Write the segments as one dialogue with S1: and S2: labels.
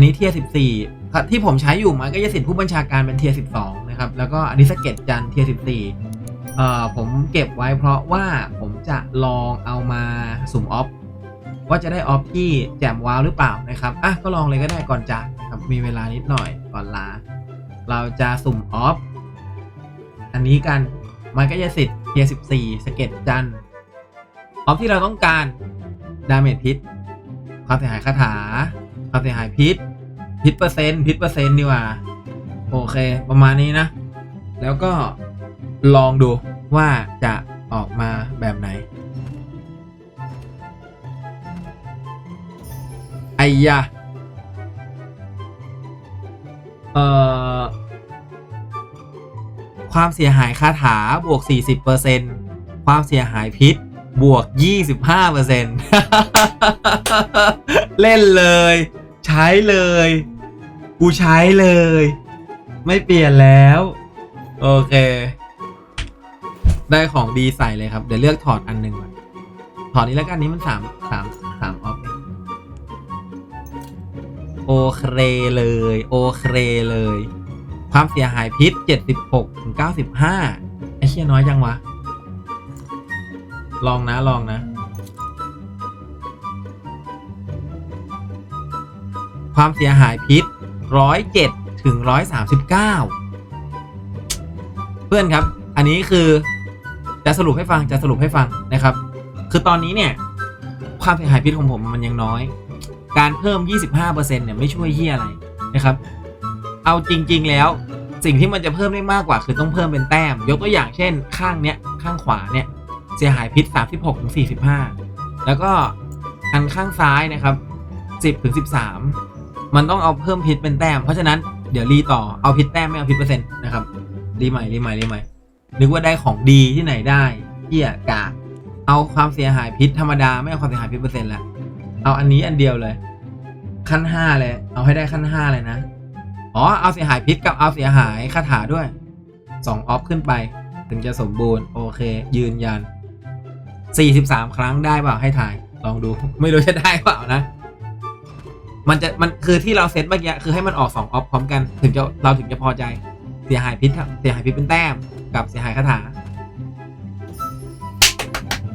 S1: นนี้เทียร์14ครับที่ผมใช้อยู่มันก็จะสิทธิ์ผู้บัญชาการเป็นเทียร์12นะครับแล้วก็อันนี้สเก็ตจันเทียร์14เอ่อผมเก็บไว้เพราะว่าผมจะลองเอามาสุ่มออฟว่าจะได้ออฟที่แจมว้าวหรือเปล่านะครับอะก็ลองเลยก็ได้ก่อนจากนะครับมีเวลานิดหน่อยก่อนลา เราจะสุ่มออฟอันนี้กันมันก็จะสิทธิ์เทียร์14สเก็ตจันออฟที่เราต้องการดาเมจพิษความเสียหายคาถาความเสียหายพิษ พิษเปอร์เซ็นต์พิษเปอร์เซ็นต์ดีกว่า โอเค ประมาณนี้นะ แล้วก็ลองดูว่าจะออกมาแบบไหนไอ้ยะเอ่อ ความเสียหายคาถาบวก 40%ความเสียหายพิษบวก 25%เล่นเลย ใช้เลย กูใช้เลย ไม่เปลี่ยนแล้ว โอเค ได้ของดีใส่เลยครับ เดี๋ยวเลือกถอดอันหนึ่งก่อนถอดนี้แล้วกันนี้มันสามสามสามออฟโอเคเลย โอเคเลย ความเสียหายพิษ76ถึง95ไอ้เชี่ยน้อยจังวะ ลองนะ ลองนะ ความเสียหายพิษ 107 ถึง 139 เพื่อนครับ อันนี้คือจะสรุปให้ฟังจะสรุปให้ฟังนะครับ คือตอนนี้เนี่ยความเสียหายพิษของผมมันยังน้อย การเพิ่ม 25%เนี่ยไม่ช่วยเฮียอะไรนะครับ เอาจริง ๆ แล้วสิ่งที่มันจะเพิ่มได้มากกว่าคือต้องเพิ่มเป็นแต้ม ยกตัวอย่างเช่น ข้างเนี้ยข้างขวาเนี่ยเสียหายพิษ 36ถึง45 แล้วก็อันข้างซ้ายนะครับ 10ถึง13 มันต้องเอาเพิ่มพิษเป็นแต้ม เพราะฉะนั้นเดี๋ยวรีต่อเอาพิษแต้มไม่เอาพิษเปอร์เซ็นต์นะครับรีใหม่รีใหม่รีใหม่นึกว่าได้ของดีที่ไหนได้เหี้ยกาเอาความเสียหายพิษธรรมดาไม่เอาความเสียหายพิษเปอร์เซ็นต์ละเอาอันนี้อันเดียวเลย ขั้นห้าเลย เอาให้ได้ขั้นห้าเลยนะอ๋อเอาเสียหายพิษกับเอาเสียหายคาถาด้วยสองออฟขึ้นไป ถึงจะสมบูรณ์โอเค ยืนยัน 43 ครั้งได้เปล่าให้ถ่าย ลองดูไม่รู้จะได้เปล่านะ มันจะมันคือที่เราเซตเมื่อกี้คือให้มันออก2องออฟพร้อมกันถึงจะเราถึงจะพอใจเสียหายพิษเสียหายพิษเป็นแต้มกับเสียหายคาถา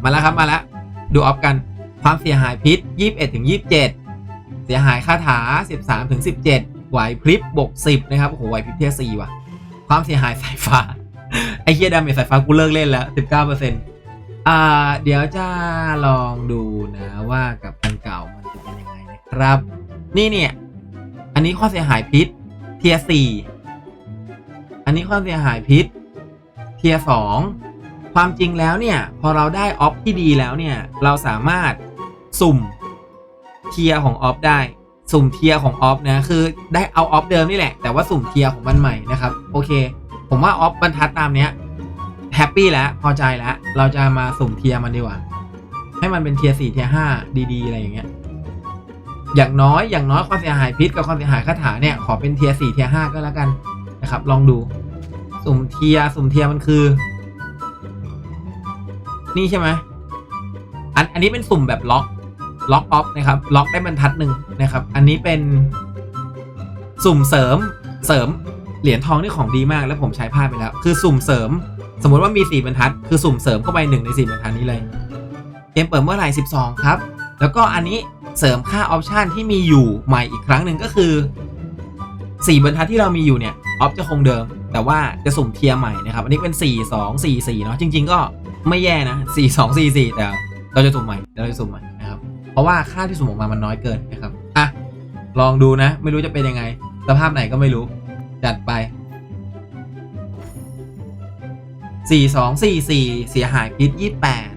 S1: มาแล้วครับมาแล้วดูออฟกันความเสียหายพิษ 21ถึง27 เสียหายคาถา 13ถึง17 ไหวพริบบวก10 นะครับ โอ้โห ไหวพริบเทียสี่ว่ะ ความเสียหายสายฟ้า ไอ้เฮียดาเมจสายฟ้ากูเลิกเล่นแล้ว 19%อ่า เดี๋ยวจะลองดูนะว่ากับอันเก่ามันจะเป็นยังไงนะครับ นี่เนี่ย อันนี้ความเสียหายพิษ เทียสี่อันนี้ความเสียหายพิษ เทียสองความจริงแล้วเนี่ย พอเราได้ออฟที่ดีแล้วเนี่ย เราสามารถสุ่มเทียของออฟได้ สุ่มเทียของออฟนะคือได้เอาออฟเดิมนี่แหละ แต่ว่าสุ่มเทียของมันใหม่นะครับ โอเค ผมว่าออฟบรรทัดตามเนี้ยแฮปปี้แล้วพอใจแล้ว เราจะมาสุ่มเทียมันดีกว่า ให้มันเป็นเทียสี่เทียห้าดีๆ อะไรอย่างเงี้ย อย่างน้อยอย่างน้อยความเสียหายพิษกับความเสียหายคาถาเนี่ยขอเป็นเทียสี่เทียห้าก็แล้วกันนะครับ ลองดู สุ่มเทียสุ่มเทียมันคือ นี่ใช่ไหมอันอันนี้เป็นสุ่มแบบล็อกล็อกออฟนะครับ ล็อกได้บรรทัดหนึ่งนะครับ อันนี้เป็นสุ่มเสริมเสริมเหรียญทองนี่ของดีมากแล้วผมใช้พลาดไปแล้ว คือสุ่มเสริม สมมติว่ามี4บรรทัด คือสุ่มเสริมเข้าไปหนึ่งใน4บรรทัดนี้เลยเกมเปิดเมื่อไหร่12 ครับ แล้วก็อันนี้ เสริมค่าออปชันที่มีอยู่ใหม่อีกครั้งหนึ่งก็คือ 4 บรรทัดที่เรามีอยู่เนี่ยออฟจะคงเดิม แต่ว่าจะสุ่มเทียร์ใหม่นะครับ อันนี้เป็น 4 2 4 4เนาะจริง ๆ ก็ไม่แย่นะ 4 2 4 4 แต่เราจะสุ่มใหม่เราจะสุ่มใหม่นะครับเพราะว่าค่าที่สุ่มออกมามันน้อยเกินนะครับอะลองดูนะ ไม่รู้จะเป็นยังไง สภาพไหนก็ไม่รู้ จัดไปสี่สองสี่สี่เสียหายพิษยี่แปด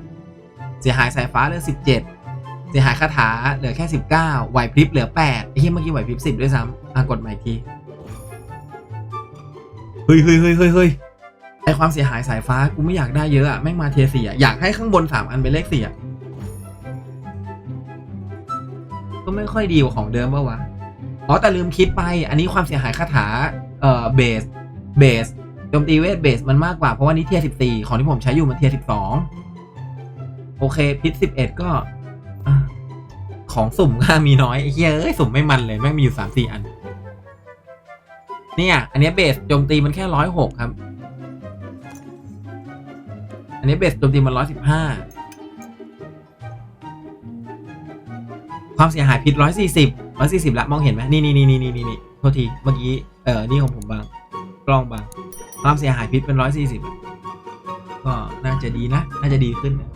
S1: เสียหายสายฟ้าเหลือสิบ เสียหายคาถาเหลือแค่สิบเก้าไหวพริบเหลือแปดไอ้ที่เมื่อกี้ไหวพริบสิบด้วยซ้ำอะกดใหม่ทีเฮ้ยเฮ้ยเฮ้ยเฮ้ยเฮ้ยไอความเสียหายสายฟ้ากูไม่อยากได้เยอะอะแม่งมาเทียสี่อะอยากให้ข้างบนสามอันเป็นเลขสี่อะก็ไม่ค่อยดีกว่าของเดิมป่าวะอ๋อแต่ลืมคิดไป อันนี้ความเสียหายคาถาเอ่อเบสเบสโจมตีเวทเบสมันมากกว่าเพราะว่านี้เทียสิบสี่ของที่ผมใช้อยู่มันเทียสิบสองโอเคพิษสิบเอ็ดก็ ของสุ่มก็มีน้อยไอ้เหี้ยเอ้ยสุ่มไม่มันเลยแม่งมีอยู่สามสี่อัน เนี่ย อันนี้เบสโจมตีมันแค่ร้อยหกครับ อันนี้เบสโจมตีมันร้อยสิบห้าความเสียหายพิษร้อยสี่สิบร้อยสี่สิบละมองเห็นไหมนี่นี่นี่นี่นี่นี่โทษทีเมื่อกี้เออนี่ของผมบางกล้องบางความเสียหายพิษเป็นร้อยสี่สิบก็น่าจะดีนะ น่าจะดีขึ้นนะ